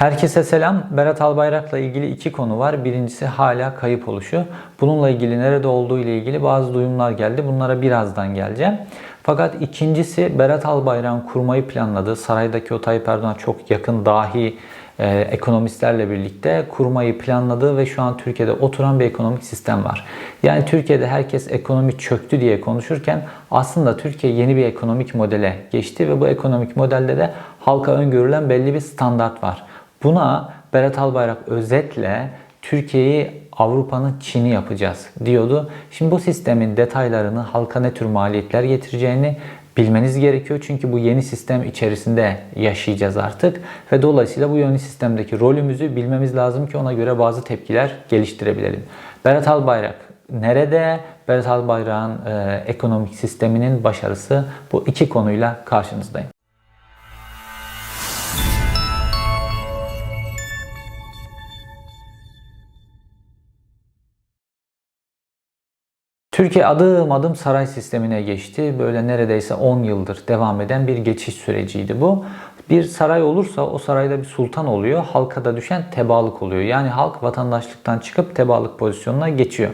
Herkese selam. Berat Albayrak'la ilgili iki konu var. Birincisi hala kayıp oluşu. Bununla ilgili nerede olduğu ile ilgili bazı duyumlar geldi. Bunlara birazdan geleceğim. Fakat ikincisi Berat Albayrak'ın kurmayı planladığı saraydaki o Tayyip Erdoğan'a çok yakın dahi e, ekonomistlerle birlikte kurmayı planladığı ve şu an Türkiye'de oturan bir ekonomik sistem var. Yani Türkiye'de herkes ekonomi çöktü diye konuşurken aslında Türkiye yeni bir ekonomik modele geçti ve bu ekonomik modelde de halka öngörülen belli bir standart var. Buna Berat Albayrak özetle Türkiye'yi Avrupa'nın Çin'i yapacağız diyordu. Şimdi bu sistemin detaylarını halka ne tür maliyetler getireceğini bilmeniz gerekiyor. Çünkü bu yeni sistem içerisinde yaşayacağız artık. Ve dolayısıyla bu yeni sistemdeki rolümüzü bilmemiz lazım ki ona göre bazı tepkiler geliştirebilelim. Berat Albayrak nerede? Berat Albayrak'ın e, ekonomik sisteminin başarısı bu iki konuyla karşınızdayım. Türkiye adım adım saray sistemine geçti. Böyle neredeyse 10 yıldır devam eden bir geçiş süreciydi bu. Bir saray olursa o sarayda bir sultan oluyor. Halka da düşen tebalık oluyor. Yani halk vatandaşlıktan çıkıp tebalık pozisyonuna geçiyor.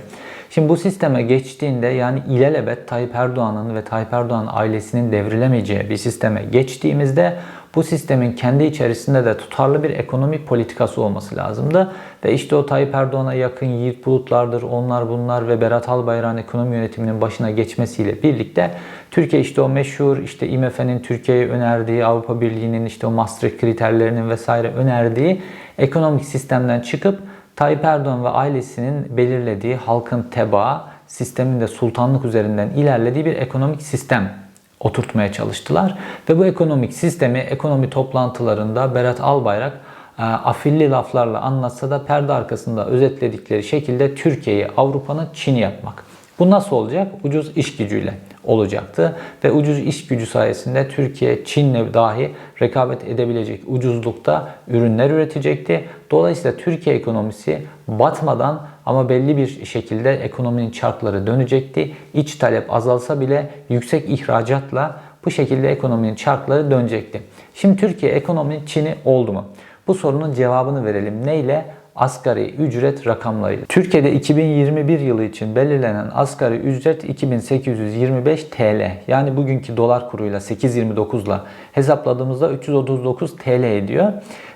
Şimdi bu sisteme geçtiğinde yani ilelebet Tayyip Erdoğan'ın ve Tayyip Erdoğan ailesinin devrilemeyeceği bir sisteme geçtiğimizde bu sistemin kendi içerisinde de tutarlı bir ekonomik politikası olması lazımdı. Ve işte o Tayyip Erdoğan'a yakın Yiğit Bulutlardır, onlar bunlar ve Berat Albayrak'ın ekonomi yönetiminin başına geçmesiyle birlikte Türkiye işte o meşhur işte IMF'nin Türkiye'ye önerdiği, Avrupa Birliği'nin işte o Maastricht kriterlerinin vesaire önerdiği ekonomik sistemden çıkıp Tayyip Erdoğan ve ailesinin belirlediği halkın tebaa, sistemin de sultanlık üzerinden ilerlediği bir ekonomik sistem oturtmaya çalıştılar. Ve bu ekonomik sistemi ekonomi toplantılarında Berat Albayrak e, afilli laflarla anlatsa da perde arkasında özetledikleri şekilde Türkiye'yi Avrupa'nın Çin'i yapmak. Bu nasıl olacak? Ucuz iş gücüyle olacaktı. Ve ucuz iş gücü sayesinde Türkiye Çin'le dahi rekabet edebilecek ucuzlukta ürünler üretecekti. Dolayısıyla Türkiye ekonomisi batmadan ama belli bir şekilde ekonominin çarkları dönecekti. İç talep azalsa bile yüksek ihracatla bu şekilde ekonominin çarkları dönecekti. Şimdi Türkiye ekonominin Çin'i oldu mu? Bu sorunun cevabını verelim. Neyle? asgari ücret rakamlarıyla. Türkiye'de 2021 yılı için belirlenen asgari ücret 2825 TL. Yani bugünkü dolar kuruyla 8.29 ile hesapladığımızda 339 TL ediyor.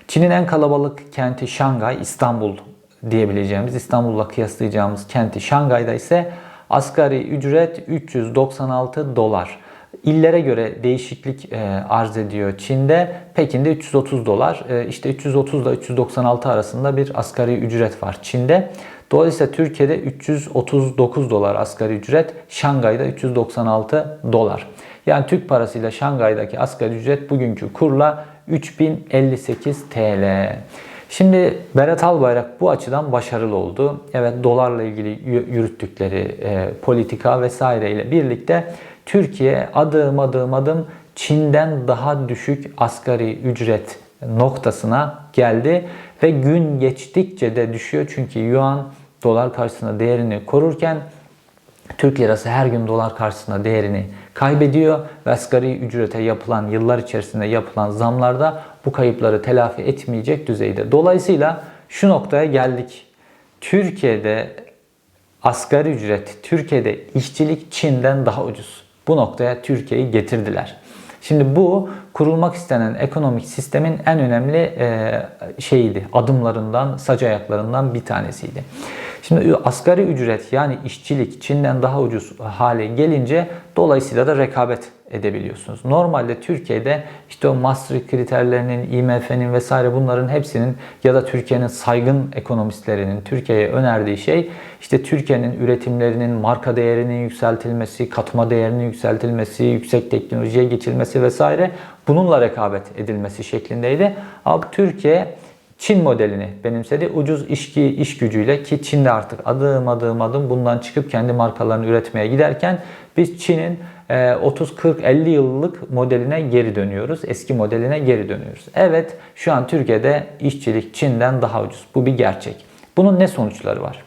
Çin'in en kalabalık kenti Şangay, İstanbul diyebileceğimiz, İstanbul'la kıyaslayacağımız kenti Şangay'da ise asgari ücret 396 dolar. İllere göre değişiklik e, arz ediyor Çin'de. Pekin'de 330 dolar. E, işte 330 ile 396 arasında bir asgari ücret var Çin'de. Dolayısıyla Türkiye'de 339 dolar asgari ücret, Şangay'da 396 dolar. Yani Türk parasıyla Şangay'daki asgari ücret bugünkü kurla 3058 TL. Şimdi Berat Albayrak bu açıdan başarılı oldu. Evet dolarla ilgili yürüttükleri e, politika vesaire ile birlikte Türkiye adım adım adım Çin'den daha düşük asgari ücret noktasına geldi ve gün geçtikçe de düşüyor çünkü yuan dolar karşısında değerini korurken Türk lirası her gün dolar karşısında değerini kaybediyor ve asgari ücrete yapılan yıllar içerisinde yapılan zamlarda bu kayıpları telafi etmeyecek düzeyde. Dolayısıyla şu noktaya geldik. Türkiye'de asgari ücret, Türkiye'de işçilik Çin'den daha ucuz. Bu noktaya Türkiye'yi getirdiler. Şimdi bu kurulmak istenen ekonomik sistemin en önemli şeyiydi. Adımlarından, sac ayaklarından bir tanesiydi. Şimdi asgari ücret yani işçilik Çin'den daha ucuz hale gelince dolayısıyla da rekabet edebiliyorsunuz. Normalde Türkiye'de işte o Maastricht kriterlerinin, IMF'nin vesaire bunların hepsinin ya da Türkiye'nin saygın ekonomistlerinin Türkiye'ye önerdiği şey işte Türkiye'nin üretimlerinin marka değerinin yükseltilmesi, katma değerinin yükseltilmesi, yüksek teknolojiye geçilmesi vesaire bununla rekabet edilmesi şeklindeydi. Ama Türkiye Çin modelini benimsedi. Ucuz işki, iş gücüyle ki Çin de artık adım adım adım bundan çıkıp kendi markalarını üretmeye giderken biz Çin'in 30, 40, 50 yıllık modeline geri dönüyoruz. Eski modeline geri dönüyoruz. Evet şu an Türkiye'de işçilik Çin'den daha ucuz. Bu bir gerçek. Bunun ne sonuçları var?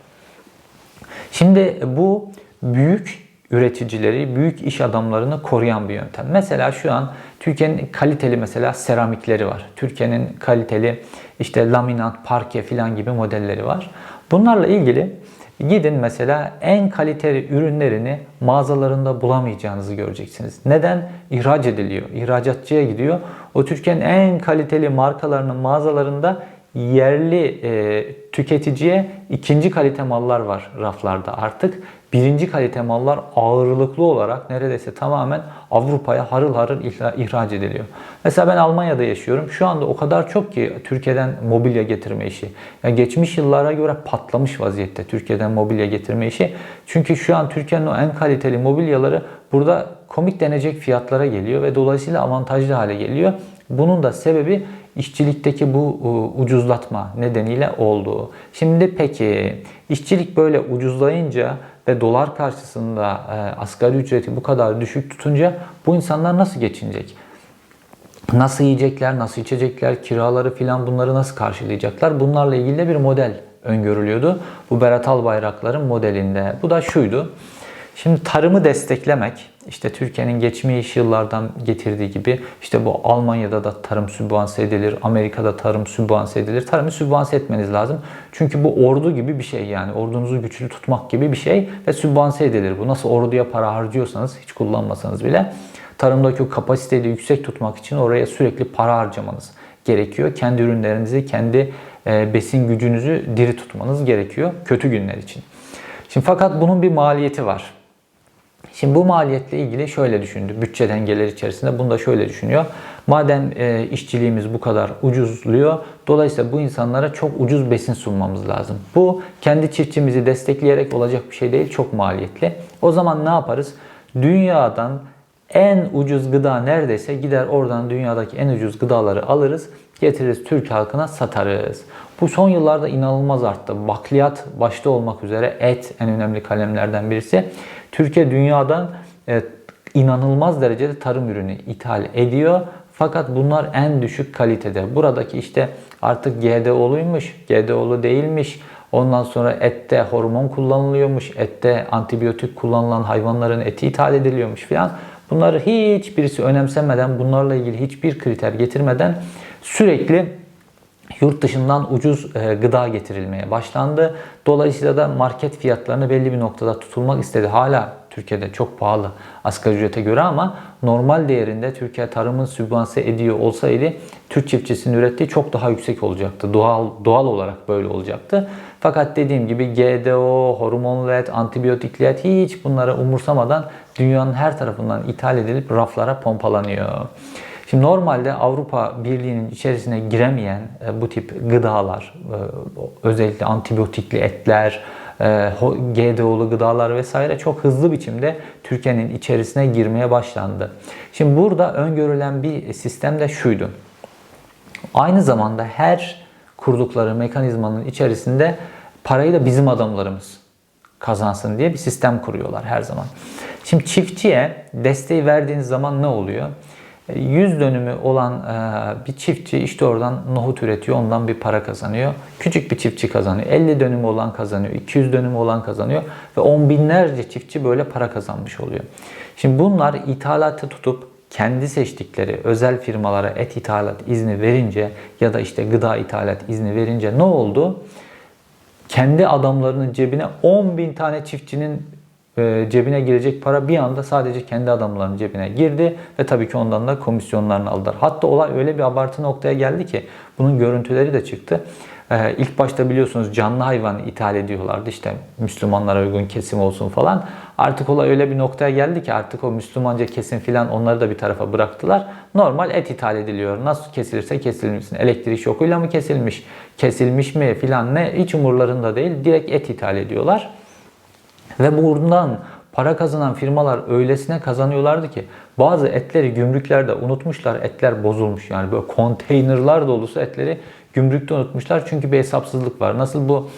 Şimdi bu büyük üreticileri, büyük iş adamlarını koruyan bir yöntem. Mesela şu an Türkiye'nin kaliteli mesela seramikleri var. Türkiye'nin kaliteli işte laminat, parke filan gibi modelleri var. Bunlarla ilgili gidin mesela en kaliteli ürünlerini mağazalarında bulamayacağınızı göreceksiniz. Neden? İhraç ediliyor. İhracatçıya gidiyor. O Türkiye'nin en kaliteli markalarının mağazalarında yerli e, tüketiciye ikinci kalite mallar var raflarda artık. Birinci kalite mallar ağırlıklı olarak neredeyse tamamen Avrupa'ya harıl harıl ihraç ediliyor. Mesela ben Almanya'da yaşıyorum. Şu anda o kadar çok ki Türkiye'den mobilya getirme işi. Yani geçmiş yıllara göre patlamış vaziyette Türkiye'den mobilya getirme işi. Çünkü şu an Türkiye'nin o en kaliteli mobilyaları burada komik denecek fiyatlara geliyor ve dolayısıyla avantajlı hale geliyor. Bunun da sebebi işçilikteki bu ucuzlatma nedeniyle olduğu. Şimdi peki işçilik böyle ucuzlayınca ve dolar karşısında e, asgari ücreti bu kadar düşük tutunca bu insanlar nasıl geçinecek? Nasıl yiyecekler, nasıl içecekler, kiraları filan bunları nasıl karşılayacaklar? Bunlarla ilgili de bir model öngörülüyordu. Bu Berat Albayrakların modelinde. Bu da şuydu. Şimdi tarımı desteklemek, işte Türkiye'nin geçmiş yıllardan getirdiği gibi işte bu Almanya'da da tarım sübvanse edilir, Amerika'da tarım sübvanse edilir. Tarımı sübvanse etmeniz lazım. Çünkü bu ordu gibi bir şey yani ordunuzu güçlü tutmak gibi bir şey ve sübvanse edilir bu. Nasıl orduya para harcıyorsanız hiç kullanmasanız bile tarımdaki o kapasiteyi de yüksek tutmak için oraya sürekli para harcamanız gerekiyor. Kendi ürünlerinizi, kendi e, besin gücünüzü diri tutmanız gerekiyor kötü günler için. Şimdi fakat bunun bir maliyeti var. Şimdi bu maliyetle ilgili şöyle düşündü. Bütçe dengeleri içerisinde bunu da şöyle düşünüyor. Madem e, işçiliğimiz bu kadar ucuzluyor, dolayısıyla bu insanlara çok ucuz besin sunmamız lazım. Bu kendi çiftçimizi destekleyerek olacak bir şey değil, çok maliyetli. O zaman ne yaparız? Dünyadan en ucuz gıda neredeyse gider oradan dünyadaki en ucuz gıdaları alırız, getiririz Türk halkına satarız. Bu son yıllarda inanılmaz arttı. Bakliyat başta olmak üzere et en önemli kalemlerden birisi. Türkiye dünyadan e, inanılmaz derecede tarım ürünü ithal ediyor. Fakat bunlar en düşük kalitede. Buradaki işte artık GDO'luymuş, GDO'lu değilmiş. Ondan sonra ette hormon kullanılıyormuş, ette antibiyotik kullanılan hayvanların eti ithal ediliyormuş filan. Bunları hiçbirisi önemsemeden, bunlarla ilgili hiçbir kriter getirmeden sürekli yurt dışından ucuz e, gıda getirilmeye başlandı. Dolayısıyla da market fiyatlarını belli bir noktada tutulmak istedi. Hala Türkiye'de çok pahalı asgari ücrete göre ama normal değerinde Türkiye tarımın sübvanse ediyor olsaydı Türk çiftçisinin ürettiği çok daha yüksek olacaktı. Doğal doğal olarak böyle olacaktı. Fakat dediğim gibi GDO, hormonlu et, antibiyotikli et hiç bunları umursamadan dünyanın her tarafından ithal edilip raflara pompalanıyor. Şimdi normalde Avrupa Birliği'nin içerisine giremeyen e, bu tip gıdalar, e, özellikle antibiyotikli etler, e, GDO'lu gıdalar vesaire çok hızlı biçimde Türkiye'nin içerisine girmeye başlandı. Şimdi burada öngörülen bir sistem de şuydu. Aynı zamanda her kurdukları mekanizmanın içerisinde parayı da bizim adamlarımız kazansın diye bir sistem kuruyorlar her zaman. Şimdi çiftçiye desteği verdiğiniz zaman ne oluyor? 100 dönümü olan e, bir çiftçi işte oradan nohut üretiyor, ondan bir para kazanıyor. Küçük bir çiftçi kazanıyor. 50 dönümü olan kazanıyor, 200 dönümü olan kazanıyor ve on binlerce çiftçi böyle para kazanmış oluyor. Şimdi bunlar ithalatı tutup kendi seçtikleri özel firmalara et ithalat izni verince ya da işte gıda ithalat izni verince ne oldu? Kendi adamlarının cebine 10 bin tane çiftçinin e, cebine girecek para bir anda sadece kendi adamlarının cebine girdi ve tabii ki ondan da komisyonlarını aldılar. Hatta olay öyle bir abartı noktaya geldi ki bunun görüntüleri de çıktı. Ee, ilk başta biliyorsunuz canlı hayvan ithal ediyorlardı işte Müslümanlara uygun kesim olsun falan. Artık olay öyle bir noktaya geldi ki artık o Müslümanca kesim filan onları da bir tarafa bıraktılar. Normal et ithal ediliyor. Nasıl kesilirse kesilmişsin. Elektrik şokuyla mı kesilmiş, kesilmiş mi filan ne hiç umurlarında değil. Direkt et ithal ediyorlar. Ve buradan para kazanan firmalar öylesine kazanıyorlardı ki bazı etleri gümrüklerde unutmuşlar. Etler bozulmuş yani böyle konteynerlar dolusu etleri gümrükte unutmuşlar. Çünkü bir hesapsızlık var. Nasıl bu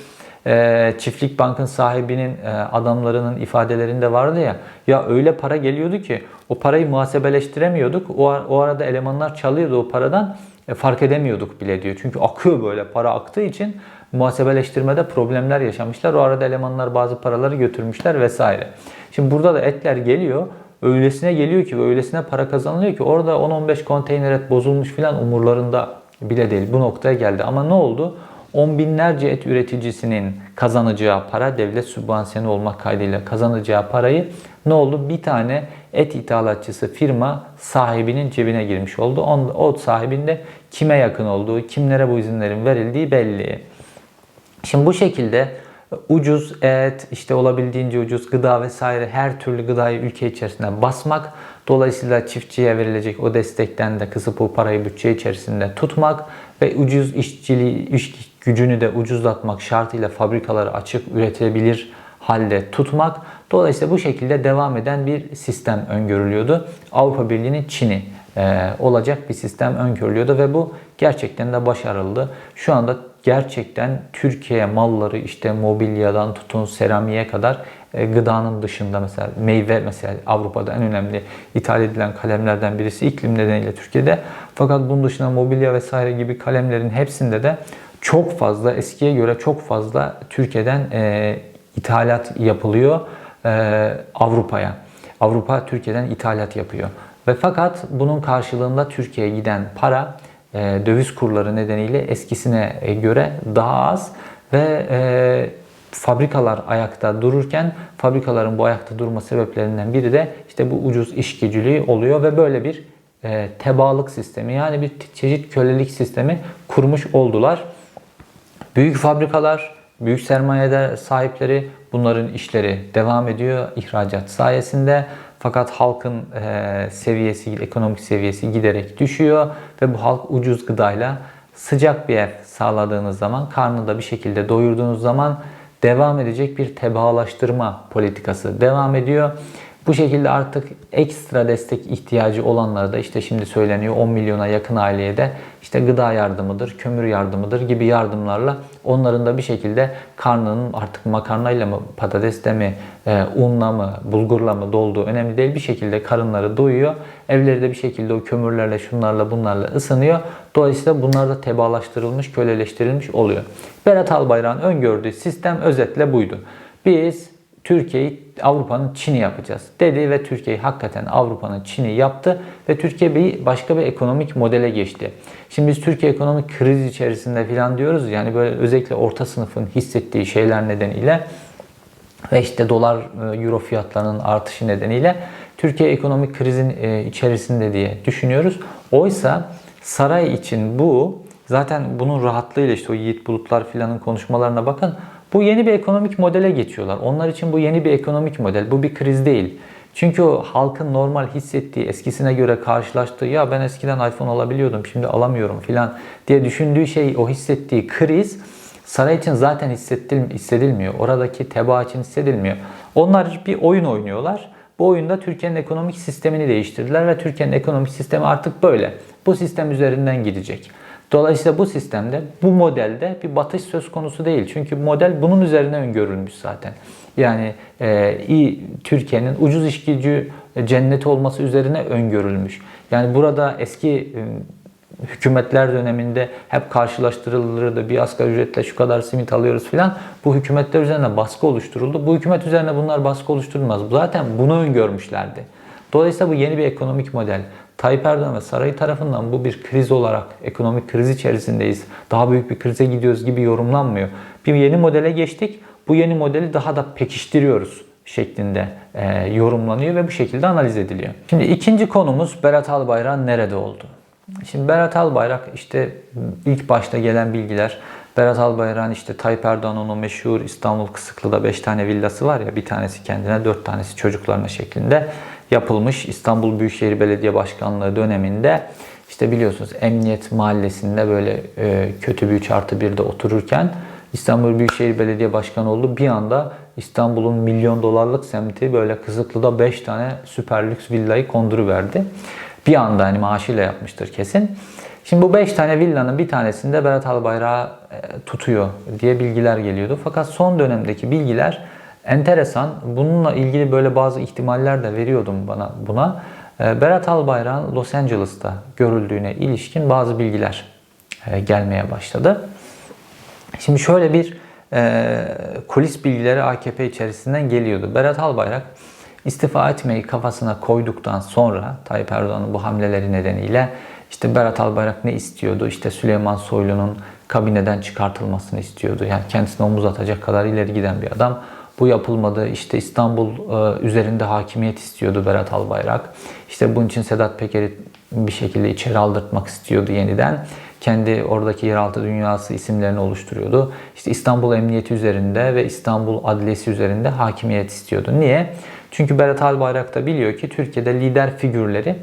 e, çiftlik bankın sahibinin e, adamlarının ifadelerinde vardı ya ya öyle para geliyordu ki o parayı muhasebeleştiremiyorduk. O, o arada elemanlar çalıyordu o paradan e, fark edemiyorduk bile diyor. Çünkü akıyor böyle para aktığı için muhasebeleştirmede problemler yaşamışlar. O arada elemanlar bazı paraları götürmüşler vesaire. Şimdi burada da etler geliyor. öylesine geliyor ki ve öylesine para kazanılıyor ki orada 10-15 konteyner et bozulmuş filan umurlarında bile değil. Bu noktaya geldi. Ama ne oldu? On binlerce et üreticisinin kazanacağı para devlet sübvansiyonu olmak kaydıyla kazanacağı parayı ne oldu? Bir tane et ithalatçısı firma sahibinin cebine girmiş oldu. O sahibin de kime yakın olduğu, kimlere bu izinlerin verildiği belli. Şimdi bu şekilde ucuz et, işte olabildiğince ucuz gıda vesaire her türlü gıdayı ülke içerisinde basmak, dolayısıyla çiftçiye verilecek o destekten de kısıp o parayı bütçe içerisinde tutmak ve ucuz işçiliği, iş gücünü de ucuzlatmak şartıyla fabrikaları açık üretebilir halde tutmak. Dolayısıyla bu şekilde devam eden bir sistem öngörülüyordu. Avrupa Birliği'nin Çin'i e, olacak bir sistem öngörülüyordu ve bu gerçekten de başarılı. Şu anda gerçekten Türkiye malları işte mobilyadan tutun seramiğe kadar e, gıdanın dışında mesela meyve mesela Avrupa'da en önemli ithal edilen kalemlerden birisi iklim nedeniyle Türkiye'de. Fakat bunun dışında mobilya vesaire gibi kalemlerin hepsinde de çok fazla eskiye göre çok fazla Türkiye'den e, ithalat yapılıyor e, Avrupa'ya. Avrupa Türkiye'den ithalat yapıyor. Ve fakat bunun karşılığında Türkiye'ye giden para e, döviz kurları nedeniyle eskisine e, göre daha az ve e, fabrikalar ayakta dururken fabrikaların bu ayakta durma sebeplerinden biri de işte bu ucuz iş gücülüğü oluyor ve böyle bir e, tebalık sistemi yani bir çeşit kölelik sistemi kurmuş oldular. Büyük fabrikalar, büyük sermayede sahipleri bunların işleri devam ediyor ihracat sayesinde. Fakat halkın e, seviyesi, ekonomik seviyesi giderek düşüyor ve bu halk ucuz gıdayla sıcak bir ev sağladığınız zaman, karnını da bir şekilde doyurduğunuz zaman devam edecek bir tebaalaştırma politikası devam ediyor. Bu şekilde artık ekstra destek ihtiyacı olanlara da işte şimdi söyleniyor 10 milyona yakın aileye de işte gıda yardımıdır, kömür yardımıdır gibi yardımlarla onların da bir şekilde karnının artık makarnayla mı, patatesle mi, e, unla mı, bulgurla mı dolduğu önemli değil. Bir şekilde karınları doyuyor. Evleri de bir şekilde o kömürlerle, şunlarla, bunlarla ısınıyor. Dolayısıyla bunlar da tebaalaştırılmış, köleleştirilmiş oluyor. Berat Albayrak'ın öngördüğü sistem özetle buydu. Biz Türkiye'yi Avrupa'nın Çin'i yapacağız dedi ve Türkiye'yi hakikaten Avrupa'nın Çin'i yaptı ve Türkiye bir başka bir ekonomik modele geçti. Şimdi biz Türkiye ekonomik kriz içerisinde falan diyoruz yani böyle özellikle orta sınıfın hissettiği şeyler nedeniyle ve işte dolar e, euro fiyatlarının artışı nedeniyle Türkiye ekonomik krizin e, içerisinde diye düşünüyoruz. Oysa saray için bu zaten bunun rahatlığıyla işte o Yiğit Bulutlar filanın konuşmalarına bakın bu yeni bir ekonomik modele geçiyorlar. Onlar için bu yeni bir ekonomik model. Bu bir kriz değil. Çünkü o halkın normal hissettiği, eskisine göre karşılaştığı ya ben eskiden iPhone alabiliyordum şimdi alamıyorum filan diye düşündüğü şey o hissettiği kriz saray için zaten hissedilmiyor. Oradaki tebaa için hissedilmiyor. Onlar bir oyun oynuyorlar. Bu oyunda Türkiye'nin ekonomik sistemini değiştirdiler ve Türkiye'nin ekonomik sistemi artık böyle. Bu sistem üzerinden gidecek. Dolayısıyla bu sistemde, bu modelde bir batış söz konusu değil. Çünkü model bunun üzerine öngörülmüş zaten. Yani e, Türkiye'nin ucuz iş gücü cenneti olması üzerine öngörülmüş. Yani burada eski e, hükümetler döneminde hep karşılaştırılırdı. Bir asgari ücretle şu kadar simit alıyoruz filan. Bu hükümetler üzerine baskı oluşturuldu. Bu hükümet üzerine bunlar baskı oluşturulmaz. Zaten bunu öngörmüşlerdi. Dolayısıyla bu yeni bir ekonomik model. Tayyip Erdoğan ve sarayı tarafından bu bir kriz olarak ekonomik kriz içerisindeyiz. Daha büyük bir krize gidiyoruz gibi yorumlanmıyor. Bir yeni modele geçtik. Bu yeni modeli daha da pekiştiriyoruz şeklinde e, yorumlanıyor ve bu şekilde analiz ediliyor. Şimdi ikinci konumuz Berat Albayrak nerede oldu? Şimdi Berat Albayrak işte ilk başta gelen bilgiler Berat Albayrak'ın işte Tayyip Erdoğan'ın o meşhur İstanbul Kısıklı'da 5 tane villası var ya bir tanesi kendine 4 tanesi çocuklarına şeklinde yapılmış İstanbul Büyükşehir Belediye Başkanlığı döneminde işte biliyorsunuz Emniyet Mahallesi'nde böyle e, kötü bir 3 artı 1'de otururken İstanbul Büyükşehir Belediye Başkanı oldu. Bir anda İstanbul'un milyon dolarlık semti böyle Kızıklı'da 5 tane süper lüks villayı konduruverdi. Bir anda hani maaşıyla yapmıştır kesin. Şimdi bu 5 tane villanın bir tanesinde Berat Albayrak'ı e, tutuyor diye bilgiler geliyordu. Fakat son dönemdeki bilgiler enteresan. Bununla ilgili böyle bazı ihtimaller de veriyordum bana buna. Ee, Berat Albayrak'ın Los Angeles'ta görüldüğüne ilişkin bazı bilgiler e, gelmeye başladı. Şimdi şöyle bir e, kulis bilgileri AKP içerisinden geliyordu. Berat Albayrak istifa etmeyi kafasına koyduktan sonra Tayyip Erdoğan'ın bu hamleleri nedeniyle işte Berat Albayrak ne istiyordu? İşte Süleyman Soylu'nun kabineden çıkartılmasını istiyordu. Yani kendisine omuz atacak kadar ileri giden bir adam. Bu yapılmadı. İşte İstanbul e, üzerinde hakimiyet istiyordu Berat Albayrak. İşte bunun için Sedat Peker'i bir şekilde içeri aldırtmak istiyordu yeniden. Kendi oradaki yeraltı dünyası isimlerini oluşturuyordu. İşte İstanbul Emniyeti üzerinde ve İstanbul Adliyesi üzerinde hakimiyet istiyordu. Niye? Çünkü Berat Albayrak da biliyor ki Türkiye'de lider figürleri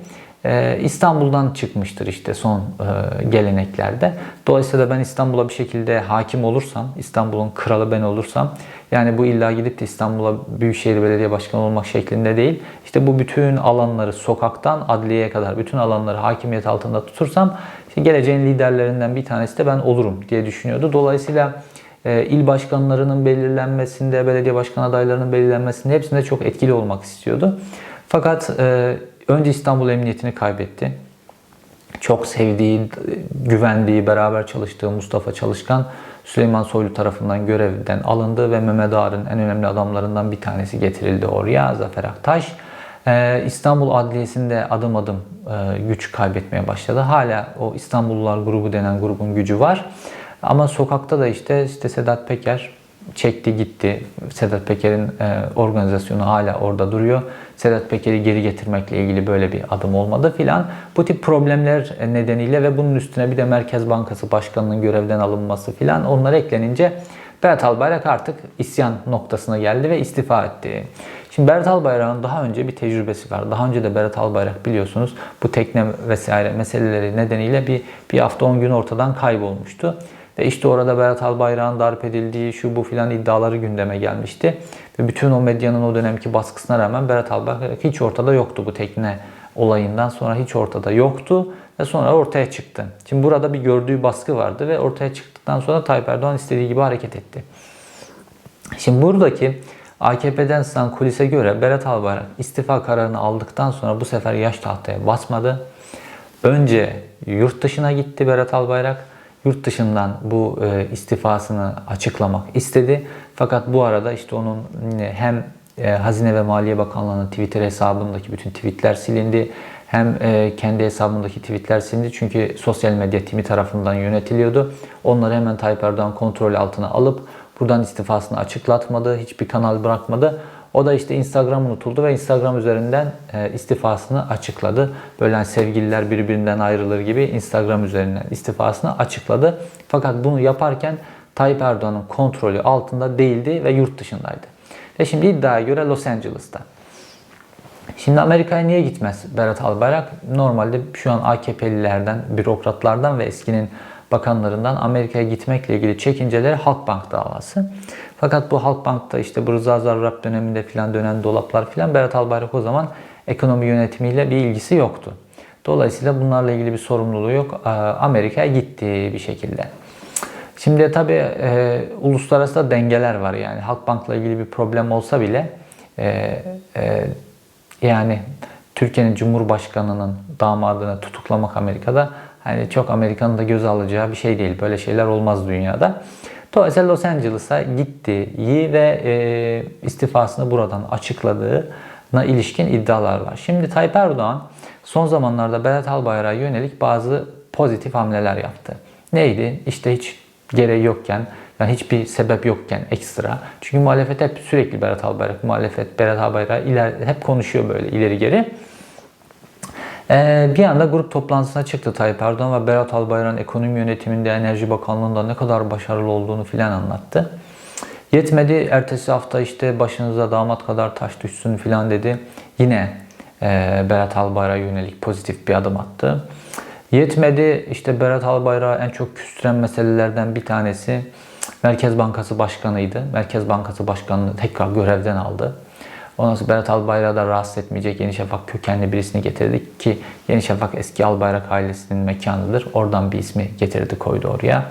e, İstanbul'dan çıkmıştır işte son e, geleneklerde. Dolayısıyla ben İstanbul'a bir şekilde hakim olursam, İstanbul'un kralı ben olursam, yani bu illa gidip de İstanbul'a Büyükşehir Belediye Başkanı olmak şeklinde değil, işte bu bütün alanları sokaktan adliyeye kadar bütün alanları hakimiyet altında tutursam, işte geleceğin liderlerinden bir tanesi de ben olurum diye düşünüyordu. Dolayısıyla e, il başkanlarının belirlenmesinde, belediye başkan adaylarının belirlenmesinde hepsinde çok etkili olmak istiyordu. Fakat e, önce İstanbul Emniyetini kaybetti. Çok sevdiği, güvendiği, beraber çalıştığı Mustafa Çalışkan Süleyman Soylu tarafından görevden alındı ve Mehmet Ağar'ın en önemli adamlarından bir tanesi getirildi oraya Zafer Aktaş. Ee, İstanbul Adliyesi'nde adım adım e, güç kaybetmeye başladı. Hala o İstanbullular grubu denen grubun gücü var. Ama sokakta da işte işte Sedat Peker çekti gitti. Sedat Peker'in e, organizasyonu hala orada duruyor. Sedat Peker'i geri getirmekle ilgili böyle bir adım olmadı filan. Bu tip problemler nedeniyle ve bunun üstüne bir de Merkez Bankası Başkanı'nın görevden alınması filan onlar eklenince Berat Albayrak artık isyan noktasına geldi ve istifa etti. Şimdi Berat Albayrak'ın daha önce bir tecrübesi var. Daha önce de Berat Albayrak biliyorsunuz bu tekne vesaire meseleleri nedeniyle bir, bir hafta 10 gün ortadan kaybolmuştu. Ve işte orada Berat Albayrak'ın darp edildiği, şu bu filan iddiaları gündeme gelmişti. Ve bütün o medyanın o dönemki baskısına rağmen Berat Albayrak hiç ortada yoktu bu tekne olayından sonra hiç ortada yoktu ve sonra ortaya çıktı. Şimdi burada bir gördüğü baskı vardı ve ortaya çıktıktan sonra Tayyip Erdoğan istediği gibi hareket etti. Şimdi buradaki AKP'den sızan kulise göre Berat Albayrak istifa kararını aldıktan sonra bu sefer yaş tahtaya basmadı. Önce yurt dışına gitti Berat Albayrak yurt dışından bu e, istifasını açıklamak istedi. Fakat bu arada işte onun e, hem e, Hazine ve Maliye Bakanlığı'nın Twitter hesabındaki bütün tweetler silindi. Hem kendi hesabındaki tweetler silindi çünkü sosyal medya timi tarafından yönetiliyordu. Onları hemen Tayyip Erdoğan kontrol altına alıp buradan istifasını açıklatmadı, hiçbir kanal bırakmadı. O da işte Instagram unutuldu ve Instagram üzerinden e, istifasını açıkladı. Böyle hani sevgililer birbirinden ayrılır gibi Instagram üzerinden istifasını açıkladı. Fakat bunu yaparken Tayyip Erdoğan'ın kontrolü altında değildi ve yurt dışındaydı. Ve şimdi iddiaya göre Los Angeles'ta. Şimdi Amerika'ya niye gitmez Berat Albayrak? Normalde şu an AKP'lilerden, bürokratlardan ve eskinin bakanlarından Amerika'ya gitmekle ilgili çekinceleri Halkbank davası. Fakat bu Halkbank'ta işte bu Rıza Zarrab döneminde filan dönen dolaplar filan Berat Albayrak o zaman ekonomi yönetimiyle bir ilgisi yoktu. Dolayısıyla bunlarla ilgili bir sorumluluğu yok. Amerika'ya gitti bir şekilde. Şimdi tabi e, uluslararası da dengeler var yani. Halkbank'la ilgili bir problem olsa bile e, e, yani Türkiye'nin Cumhurbaşkanı'nın damadını tutuklamak Amerika'da hani çok Amerika'nın da göz alacağı bir şey değil. Böyle şeyler olmaz dünyada. Dolayısıyla Los Angeles'a gittiği ve e, istifasını buradan açıkladığına ilişkin iddialar var. Şimdi Tayyip Erdoğan son zamanlarda Berat Albayrak'a yönelik bazı pozitif hamleler yaptı. Neydi? İşte hiç gereği yokken, yani hiçbir sebep yokken ekstra. Çünkü muhalefet hep sürekli Berat Albayrak, muhalefet Berat Albayrak iler, hep konuşuyor böyle ileri geri. Ee, bir anda grup toplantısına çıktı Tayyip Erdoğan ve Berat Albayrak'ın ekonomi yönetiminde, Enerji Bakanlığı'nda ne kadar başarılı olduğunu filan anlattı. Yetmedi. Ertesi hafta işte başınıza damat kadar taş düşsün filan dedi. Yine e, Berat Albayrak'a yönelik pozitif bir adım attı. Yetmedi. İşte Berat Albayrak'ı en çok küstüren meselelerden bir tanesi Merkez Bankası Başkanı'ydı. Merkez Bankası Başkanı'nı tekrar görevden aldı. Ondan sonra Berat Albayrak'ı da rahatsız etmeyecek Yeni Şafak kökenli birisini getirdik ki Yeni Şafak eski Albayrak ailesinin mekanıdır. Oradan bir ismi getirdi koydu oraya.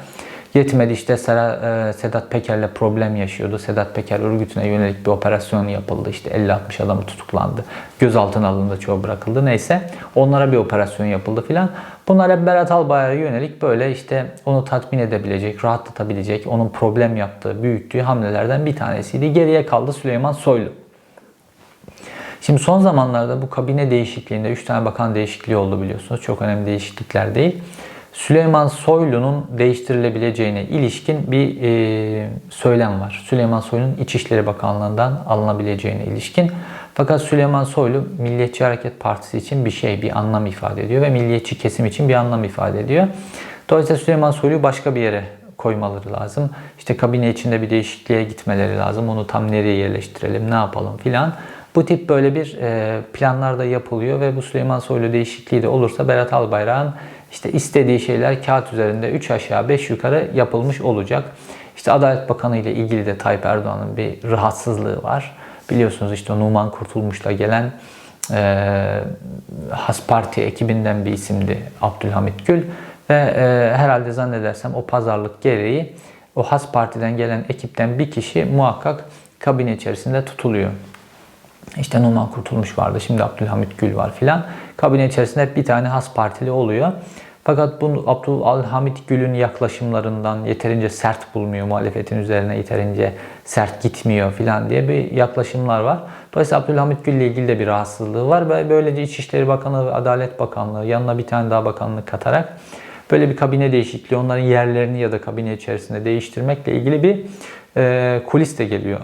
Yetmedi işte e, Sedat Peker'le problem yaşıyordu. Sedat Peker örgütüne yönelik bir operasyon yapıldı. İşte 50-60 adamı tutuklandı. Gözaltına alındı, çoğu bırakıldı. Neyse onlara bir operasyon yapıldı filan. Bunlar hep Berat Albayrak'a yönelik böyle işte onu tatmin edebilecek, rahatlatabilecek, onun problem yaptığı, büyüttüğü hamlelerden bir tanesiydi. Geriye kaldı Süleyman Soylu. Şimdi son zamanlarda bu kabine değişikliğinde 3 tane bakan değişikliği oldu biliyorsunuz. Çok önemli değişiklikler değil. Süleyman Soylu'nun değiştirilebileceğine ilişkin bir e, söylem var. Süleyman Soylu'nun İçişleri Bakanlığı'ndan alınabileceğine ilişkin. Fakat Süleyman Soylu Milliyetçi Hareket Partisi için bir şey, bir anlam ifade ediyor ve milliyetçi kesim için bir anlam ifade ediyor. Dolayısıyla Süleyman Soylu'yu başka bir yere koymaları lazım. İşte kabine içinde bir değişikliğe gitmeleri lazım. Onu tam nereye yerleştirelim, ne yapalım filan. Bu tip böyle bir e, planlar da yapılıyor ve bu Süleyman Soylu değişikliği de olursa Berat Albayrak'ın işte istediği şeyler kağıt üzerinde 3 aşağı 5 yukarı yapılmış olacak. İşte Adalet Bakanı ile ilgili de Tayyip Erdoğan'ın bir rahatsızlığı var. Biliyorsunuz işte Numan Kurtulmuş'la gelen e, Has Parti ekibinden bir isimdi Abdülhamit Gül. Ve e, herhalde zannedersem o pazarlık gereği o Has Parti'den gelen ekipten bir kişi muhakkak kabine içerisinde tutuluyor. İşte Numan Kurtulmuş vardı, şimdi Abdülhamit Gül var filan. Kabine içerisinde hep bir tane Has Partili oluyor. Fakat bu Abdülhamit Gül'ün yaklaşımlarından yeterince sert bulmuyor, muhalefetin üzerine yeterince sert gitmiyor filan diye bir yaklaşımlar var. Dolayısıyla Abdülhamit Gül ile ilgili de bir rahatsızlığı var ve böylece İçişleri Bakanlığı ve Adalet Bakanlığı yanına bir tane daha bakanlık katarak böyle bir kabine değişikliği, onların yerlerini ya da kabine içerisinde değiştirmekle ilgili bir e, kulis de geliyor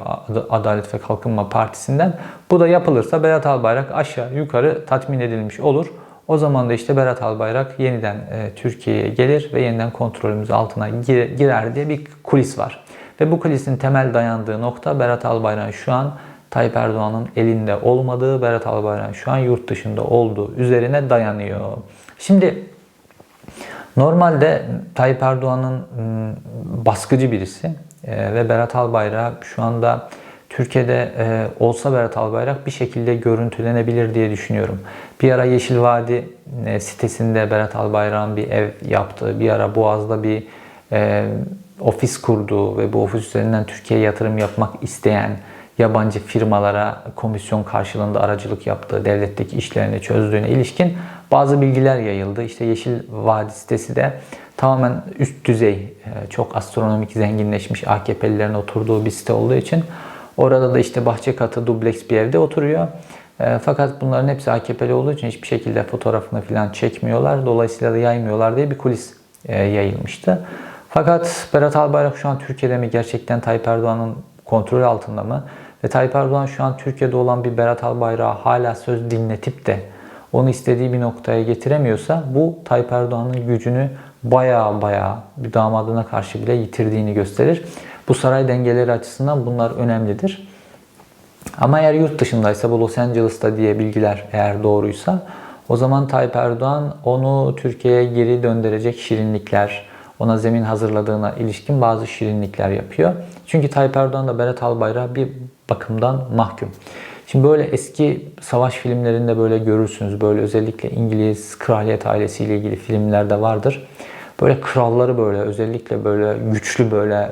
Adalet ve Kalkınma Partisi'nden. Bu da yapılırsa Berat Albayrak aşağı yukarı tatmin edilmiş olur. O zaman da işte Berat Albayrak yeniden e, Türkiye'ye gelir ve yeniden kontrolümüz altına girer diye bir kulis var. Ve bu kulisin temel dayandığı nokta Berat Albayrak'ın şu an Tayyip Erdoğan'ın elinde olmadığı, Berat Albayrak'ın şu an yurt dışında olduğu üzerine dayanıyor. Şimdi normalde Tayyip Erdoğan'ın baskıcı birisi ve Berat Albayrak şu anda Türkiye'de e, olsa Berat Albayrak bir şekilde görüntülenebilir diye düşünüyorum. Bir ara Yeşil Vadi e, sitesinde Berat Albayrak'ın bir ev yaptığı, bir ara Boğaz'da bir e, ofis kurduğu ve bu ofis üzerinden Türkiye'ye yatırım yapmak isteyen yabancı firmalara komisyon karşılığında aracılık yaptığı, devletteki işlerini çözdüğüne ilişkin bazı bilgiler yayıldı. İşte Yeşil Vadi sitesi de tamamen üst düzey, e, çok astronomik zenginleşmiş AKP'lilerin oturduğu bir site olduğu için Orada da işte bahçe katı dubleks bir evde oturuyor. E, fakat bunların hepsi AKP'li olduğu için hiçbir şekilde fotoğrafını falan çekmiyorlar. Dolayısıyla da yaymıyorlar diye bir kulis e, yayılmıştı. Fakat Berat Albayrak şu an Türkiye'de mi gerçekten Tayyip Erdoğan'ın kontrolü altında mı? Ve Tayyip Erdoğan şu an Türkiye'de olan bir Berat Albayrak'a hala söz dinletip de onu istediği bir noktaya getiremiyorsa bu Tayyip Erdoğan'ın gücünü baya baya bir damadına karşı bile yitirdiğini gösterir. Bu saray dengeleri açısından bunlar önemlidir. Ama eğer yurt dışındaysa bu Los Angeles'ta diye bilgiler eğer doğruysa o zaman Tayyip Erdoğan onu Türkiye'ye geri döndürecek şirinlikler, ona zemin hazırladığına ilişkin bazı şirinlikler yapıyor. Çünkü Tayyip Erdoğan da Berat Albayrak bir bakımdan mahkum. Şimdi böyle eski savaş filmlerinde böyle görürsünüz. Böyle özellikle İngiliz kraliyet ailesiyle ilgili filmlerde vardır. Böyle kralları böyle özellikle böyle güçlü böyle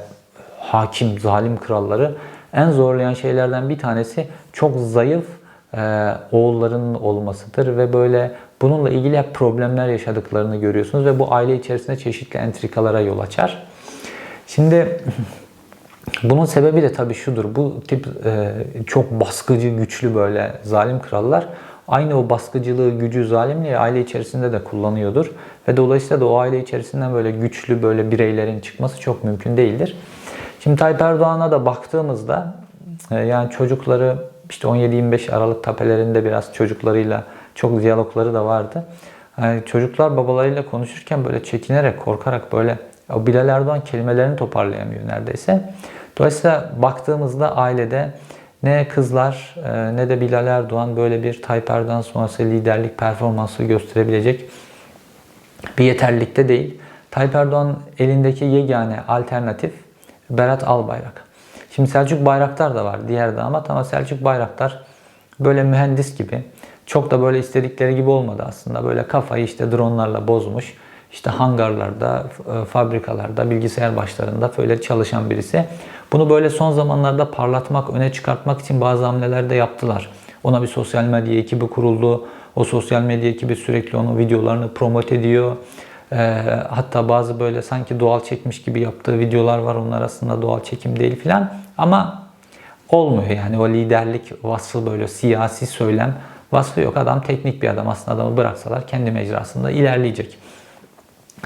hakim, zalim kralları en zorlayan şeylerden bir tanesi çok zayıf e, oğulların olmasıdır ve böyle bununla ilgili hep problemler yaşadıklarını görüyorsunuz ve bu aile içerisinde çeşitli entrikalara yol açar. Şimdi bunun sebebi de tabii şudur. Bu tip e, çok baskıcı, güçlü böyle zalim krallar aynı o baskıcılığı, gücü, zalimliği aile içerisinde de kullanıyordur. Ve dolayısıyla da o aile içerisinden böyle güçlü böyle bireylerin çıkması çok mümkün değildir. Şimdi Tayyip Erdoğan'a da baktığımızda e, yani çocukları işte 17-25 Aralık tapelerinde biraz çocuklarıyla çok diyalogları da vardı. Yani çocuklar babalarıyla konuşurken böyle çekinerek, korkarak böyle o Bilal Erdoğan kelimelerini toparlayamıyor neredeyse. Dolayısıyla baktığımızda ailede ne kızlar e, ne de Bilal Erdoğan böyle bir Tayyip Erdoğan sonrası liderlik performansı gösterebilecek bir yeterlilikte değil. Tayyip Erdoğan elindeki yegane alternatif Berat Albayrak. Şimdi Selçuk Bayraktar da var diğer damat ama Selçuk Bayraktar böyle mühendis gibi çok da böyle istedikleri gibi olmadı aslında. Böyle kafayı işte dronlarla bozmuş. İşte hangarlarda, e, fabrikalarda, bilgisayar başlarında böyle çalışan birisi. Bunu böyle son zamanlarda parlatmak, öne çıkartmak için bazı hamleler de yaptılar. Ona bir sosyal medya ekibi kuruldu. O sosyal medya ekibi sürekli onun videolarını promote ediyor. E, hatta bazı böyle sanki doğal çekmiş gibi yaptığı videolar var. Onlar aslında doğal çekim değil filan. Ama olmuyor. Yani o liderlik vasfı böyle siyasi söylem vasfı yok. Adam teknik bir adam. Aslında adamı bıraksalar kendi mecrasında ilerleyecek.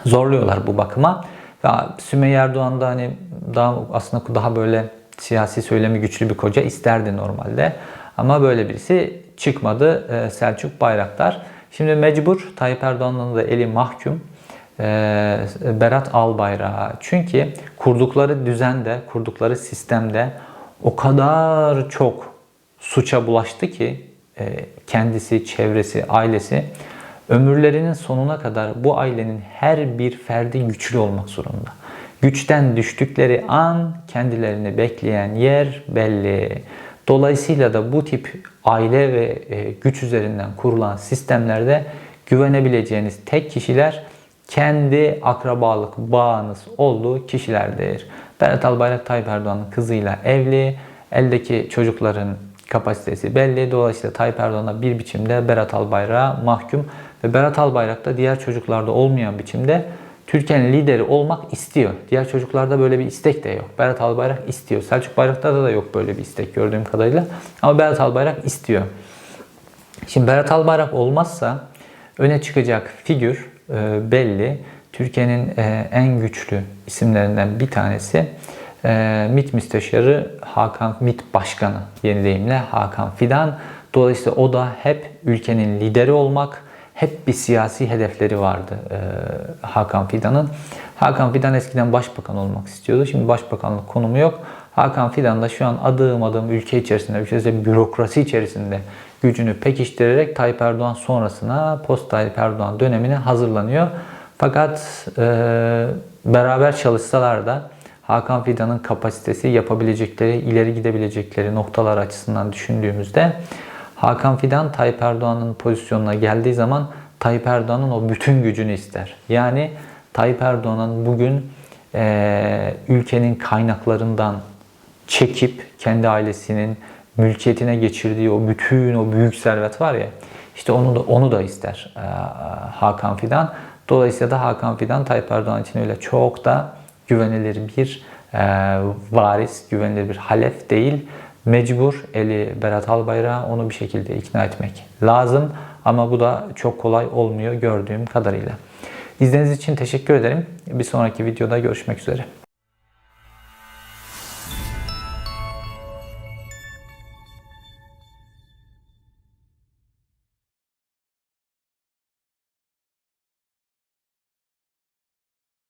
Zorluyorlar bu bakıma. Ve Sümeyye Erdoğan da hani daha aslında daha böyle siyasi söylemi güçlü bir koca isterdi normalde. Ama böyle birisi çıkmadı e, Selçuk Bayraktar. Şimdi mecbur Tayyip Erdoğan'ın da eli mahkum. e, Berat Albayrak'a. Çünkü kurdukları düzende, kurdukları sistemde o kadar çok suça bulaştı ki e, kendisi, çevresi, ailesi ömürlerinin sonuna kadar bu ailenin her bir ferdi güçlü olmak zorunda. Güçten düştükleri an kendilerini bekleyen yer belli. Dolayısıyla da bu tip aile ve e, güç üzerinden kurulan sistemlerde güvenebileceğiniz tek kişiler kendi akrabalık bağınız olduğu kişilerdir. Berat Albayrak Tayyip Erdoğan'ın kızıyla evli. Eldeki çocukların kapasitesi belli. Dolayısıyla Tayyip Erdoğan'a bir biçimde Berat Albayrak'a mahkum. Ve Berat Albayrak da diğer çocuklarda olmayan biçimde Türkiye'nin lideri olmak istiyor. Diğer çocuklarda böyle bir istek de yok. Berat Albayrak istiyor. Selçuk Bayraktar'da da yok böyle bir istek gördüğüm kadarıyla. Ama Berat Albayrak istiyor. Şimdi Berat Albayrak olmazsa öne çıkacak figür e, belli. Türkiye'nin e, en güçlü isimlerinden bir tanesi e, MİT Müsteşarı Hakan MİT Başkanı yeni deyimle Hakan Fidan. Dolayısıyla o da hep ülkenin lideri olmak, hep bir siyasi hedefleri vardı e, Hakan Fidan'ın. Hakan Fidan eskiden başbakan olmak istiyordu. Şimdi başbakanlık konumu yok. Hakan Fidan da şu an adım adım ülke içerisinde, ülkede bürokrasi içerisinde gücünü pekiştirerek Tayyip Erdoğan sonrasına, post Tayyip Erdoğan dönemine hazırlanıyor. Fakat e, beraber çalışsalar da Hakan Fidan'ın kapasitesi, yapabilecekleri, ileri gidebilecekleri noktalar açısından düşündüğümüzde Hakan Fidan Tayyip Erdoğan'ın pozisyonuna geldiği zaman Tayyip Erdoğan'ın o bütün gücünü ister. Yani Tayyip Erdoğan'ın bugün e, ülkenin kaynaklarından çekip kendi ailesinin mülkiyetine geçirdiği o bütün o büyük servet var ya işte onu da onu da ister e, Hakan Fidan. Dolayısıyla da Hakan Fidan Tayyip Erdoğan için öyle çok da güvenilir bir e, varis, güvenilir bir halef değil. Mecbur eli Berat Albayrak'a onu bir şekilde ikna etmek lazım. Ama bu da çok kolay olmuyor gördüğüm kadarıyla. İzlediğiniz için teşekkür ederim. Bir sonraki videoda görüşmek üzere.